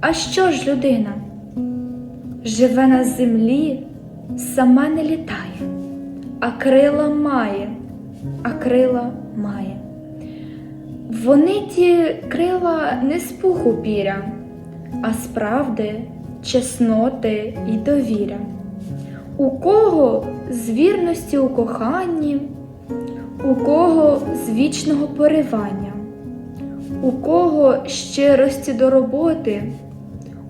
А що ж людина? Живе на землі, сама не літає, а крила має, а крила має. Вони ті крила не з пуху піря, а з правди, чесноти й довіря. У кого з вірності у коханні, у кого з вічного поривання, у кого щирості до роботи,